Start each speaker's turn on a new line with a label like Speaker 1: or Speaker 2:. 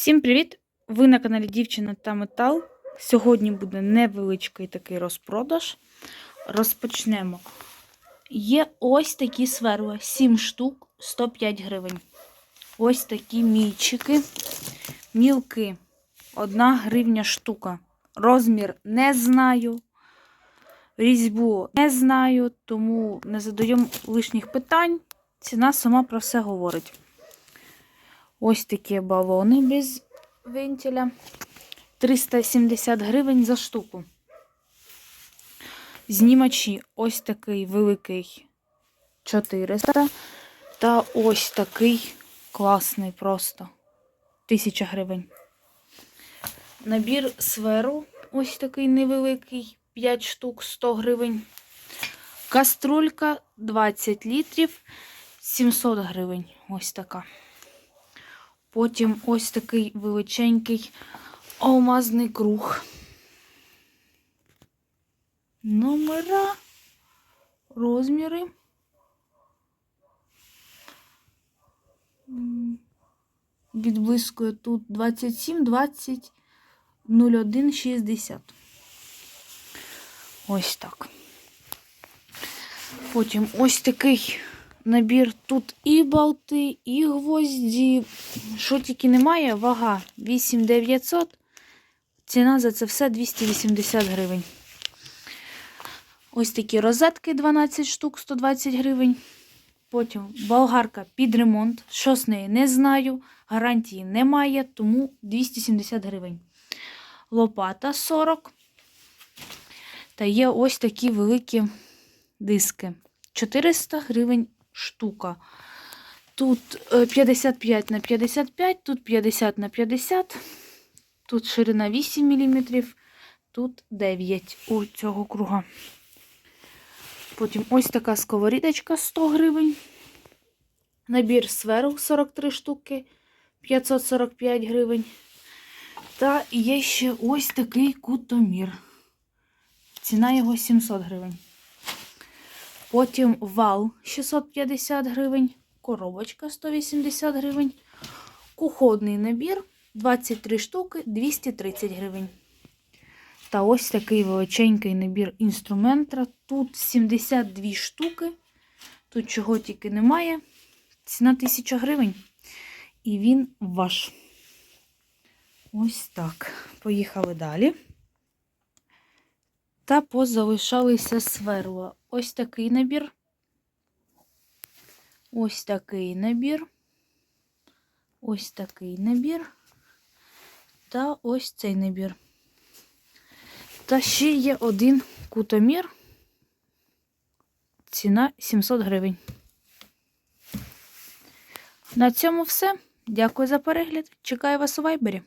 Speaker 1: Всім привіт! Ви на каналі Дівчина та Метал. Сьогодні буде невеличкий такий розпродаж. Розпочнемо. Є ось такі сверли, 7 штук, 105 гривень. Ось такі мійчики, мілки, 1 гривня штука. Розмір не знаю. Різьбу не знаю, тому не задаємо лишніх питань. Ціна сама про все говорить. Ось такі балони без вентиля. 370 гривень за штуку. Знімачі ось такий великий 400. Та ось такий класний просто 1000 гривень. Набір сверу ось такий невеликий 5 штук 100 гривень. Каструлька 20 літрів 700 гривень. Ось така. Потім ось такий величенький алмазний круг. Номера, розміри. Відблискує тут 27, 20, 01, 60. Ось так. Потім ось такий набір. Тут і болти, і гвозді. Що тільки немає, вага 8900. Ціна за це все 280 гривень. Ось такі розетки 12 штук, 120 гривень. Потім болгарка під ремонт. Що з неї не знаю. Гарантії немає, тому 270 гривень. Лопата 40. Та є ось такі великі диски. 400 гривень штука. Тут е, 55 на 55, тут 50 на 50, тут ширина 8 мм, тут 9 у цього круга. Потім ось така сковорідочка 100 гривень. Набір сверл 43 штуки, 545 гривень. Та є ще ось такий кутомір. Ціна його 700 гривень. Потім вал 650 гривень, коробочка 180 гривень, кухонний набір 23 штуки 230 гривень. Та ось такий величенький набір інструмента. Тут 72 штуки. Тут чого тільки немає. Ціна 1000 гривень. І він ваш. Ось так. Поїхали далі. Та позалишалися сверла. Ось такий набір. Ось такий набір. Ось такий набір. Та ось цей набір. Та ще є один кутомір. Ціна 700 гривень. На цьому все. Дякую за перегляд. Чекаю вас у вайбері.